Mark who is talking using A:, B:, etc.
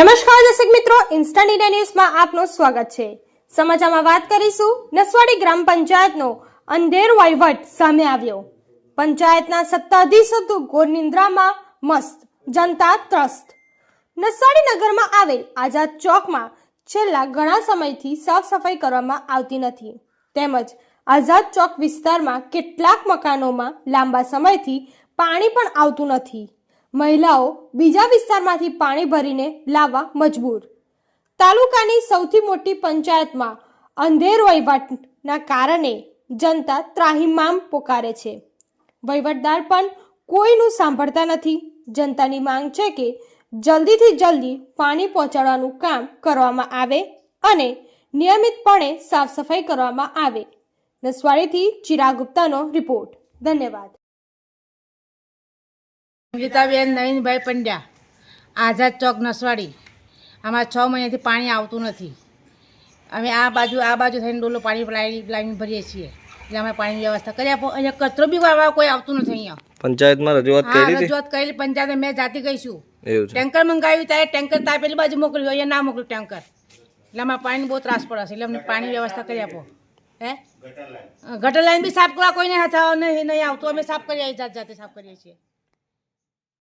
A: દર્શક મિત્રો instant India ન્યૂઝમાં આપનું સ્વાગત છે. સમાચારમાં વાત કરીશું, નસવાડી ગ્રામ પંચાયતનો અંધેર વહીવટ સામે આવ્યો. પંચાયતના સત્તાધીશો હતું નિંદ્રામાં મસ્ત, જનતા ત્રસ્ત. નસવાડી નગરમાં આવેલ આઝાદ ચોકમાં છેલ્લા ઘણા સમયથી સાફ સફાઈ કરવામાં આવતી નથી. તેમજ આઝાદ ચોક વિસ્તારમાં કેટલાક મકાનોમાં લાંબા સમયથી પાણી પણ આવતું નથી. મહિલાઓ બીજા વિસ્તારમાંથી પાણી ભરીને લાવવા મજબૂર. તાલુકાની સૌથી મોટી પંચાયતમાં અંધેર વહીવટના કારણે જનતા ત્રાહિમામ પોકારે છે. વહીવટદાર પણ કોઈનું સાંભળતા નથી. જનતાની માંગ છે કે જલ્દીથી જલ્દી પાણી પહોંચાડવાનું કામ કરવામાં આવે અને નિયમિતપણે સાફ સફાઈ કરવામાં આવે. નસવાડીથી ચિરાગ ગુપ્તાનો રિપોર્ટ. ધન્યવાદ.
B: ગીતાબેન નવીનભાઈ પંડ્યા આઝાદ ચોક નસવાડી. આમાં છ મહિનાથી પાણી આવતું નથી. અમે આ બાજુ આ બાજુ થઈને ડોલો પાણી લાઈન ભરીએ છીએ. એટલે અમે પાણીની વ્યવસ્થા કરી આપો. અહીંયા કચરો બી વાળવા કોઈ આવતું નથી અહીંયા.
C: પંચાયતમાં રજૂઆત કરી
B: રજૂઆત કરેલી. પંચાયતે મેં જાતે
C: ગઈ છું.
B: ટેન્કર મંગાવ્યું ત્યારે ટેન્કર તાર પેલી બાજુ મોકલ્યું અહીંયા ના મોકલ્યું ટેન્કર. એટલે અમારે પાણી બહુ ત્રાસ પડે છે. એટલે અમને પાણી વ્યવસ્થા કરી આપો. હે? ગટર લાઈન. બી સાફ કરવા કોઈને હાથ નહીં નહીં આવતું. અમે સાફ કરીએ જાત જાતે સાફ કરીએ છીએ.